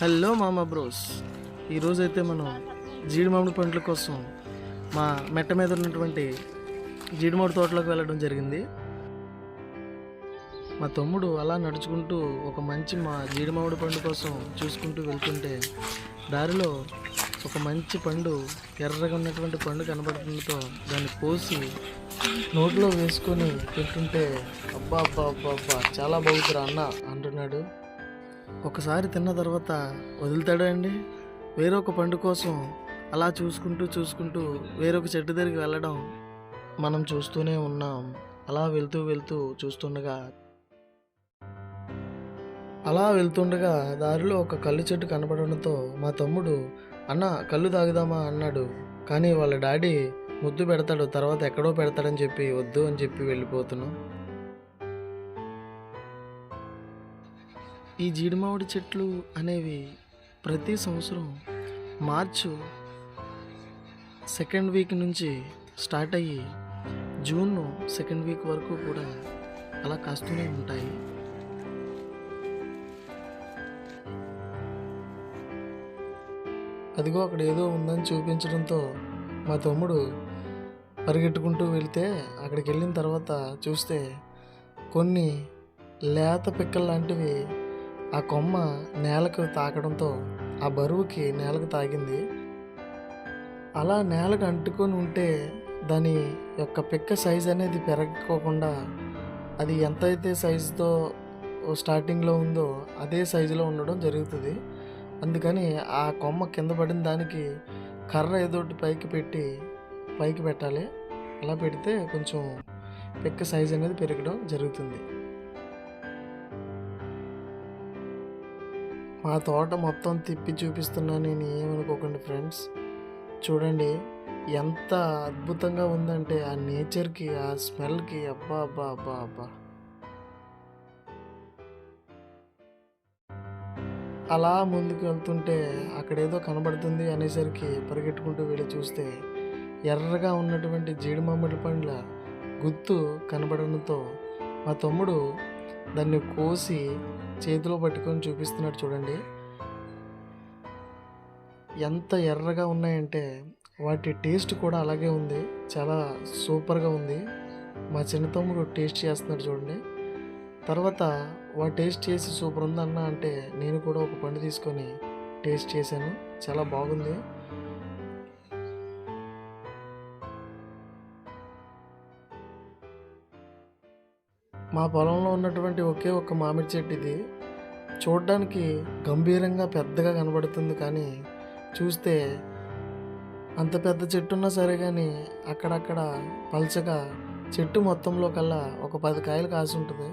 Hello మామ bros. ఈరోజైతే అయితే మనం జీడి మామిడి పండ్ల కోసం మా మెట్ట మీద ఉన్నటువంటి జీడి మామిడి తోటలోకి వెళ్ళడం జరిగింది. మా తమ్ముడు అలా నడుచుకుంటూ ఒక మంచి మా జీడి మామిడి పండు కోసం చూసుకుంటూ వెళ్తుంటే దారిలో ఒక మంచి పండు ఎర్రగా ఉన్నటువంటి పండు కనబడుతుండతో దాన్ని కోసి నోట్లో వేసుకొని తింటుంటే అబ్బా అబ్బా అబ్బా అబ్బా చాలా బాగుతురా అన్న అంటున్నాడు. ఒకసారి తిన్న తర్వాత వదులుతాడా అండి వేరొక పండు కోసం అలా చూసుకుంటూ చూసుకుంటూ వేరొక చెట్టు దగ్గరికి వెళ్ళడం మనం చూస్తూనే ఉన్నాం. అలా వెళ్తూ వెళ్తూ చూస్తుండగా అలా వెళ్తుండగా దారిలో ఒక కళ్ళు చెట్టు కనపడడంతో మా తమ్ముడు అన్న కళ్ళు తాగుదామా? అన్నాడు. కానీ వాళ్ళ డాడీ ముద్దు పెడతాడు తర్వాత ఎక్కడో పెడతాడని చెప్పి వద్దు అని చెప్పి వెళ్ళిపోతున్నాం. ఈ జీడిమామిడి చెట్లు అనేవి ప్రతి సంవత్సరం మార్చు సెకండ్ వీక్ నుంచి స్టార్ట్ అయ్యి జూన్ సెకండ్ వీక్ వరకు కూడా అలా కాస్తూనే ఉంటాయి. అదిగో అక్కడ ఏదో ఉందని చూపించడంతో మా తమ్ముడు పరిగెట్టుకుంటూ వెళ్తే అక్కడికి వెళ్ళిన తర్వాత చూస్తే కొన్ని లేత పిక్కలు లాంటివి ఆ కొమ్మ నేలకు తాకడంతో ఆ బరువుకి నేలకు తాగింది. అలా నేలకు అంటుకొని ఉంటే దాని యొక్క పిక్క సైజ్ అనేది పెరగకోకుండా అది ఎంతైతే సైజుతో స్టార్టింగ్లో ఉందో అదే సైజులో ఉండడం జరుగుతుంది. అందుకని ఆ కొమ్మ కింద పడిన దానికి కర్ర ఏదోటి పైకి పెట్టి పైకి పెట్టాలి. అలా పెడితే కొంచెం పిక్క సైజ్ అనేది పెరగడం జరుగుతుంది. మా తోట మొత్తం తిప్పి చూపిస్తున్నా నేను ఏమనుకోకండి ఫ్రెండ్స్. చూడండి ఎంత అద్భుతంగా ఉందంటే ఆ నేచర్కి ఆ స్మెల్కి అబ్బా అబ్బా అబ్బా అబ్బా. అలా ముందుకు వెళ్తుంటే అక్కడేదో కనబడుతుంది అనేసరికి పరిగెట్టుకుంటూ వెళ్ళి చూస్తే ఎర్రగా ఉన్నటువంటి జీడి మామిడి పండ్ల గుత్తు కనబడడంతో మా తమ్ముడు దాన్ని కోసి చేతిలో పట్టుకొని చూపిస్తున్నాడు చూడండి. ఎంత ఎర్రగా ఉన్నాయంటే వాటి టేస్ట్ కూడా అలాగే ఉంది. చాలా సూపర్గా ఉంది. మా చిన్న తమ్ముడు టేస్ట్ చేస్తున్నాడు చూడండి. తర్వాత వాడు టేస్ట్ చేసి సూపర్ ఉందన్న అంటే నేను కూడా ఒక పండు తీసుకొని టేస్ట్ చేశాను. చాలా బాగుంది. మా పొలంలో ఉన్నటువంటి ఒకే ఒక మామిడి చెట్టు ఇది చూడడానికి గంభీరంగా పెద్దగా కనబడుతుంది కానీ చూస్తే అంత పెద్ద చెట్టు ఉన్నా సరే కానీ అక్కడక్కడ పల్చగా చెట్టు మొత్తంలో కల్లా ఒక పది కాయలు కాసి ఉంటుంది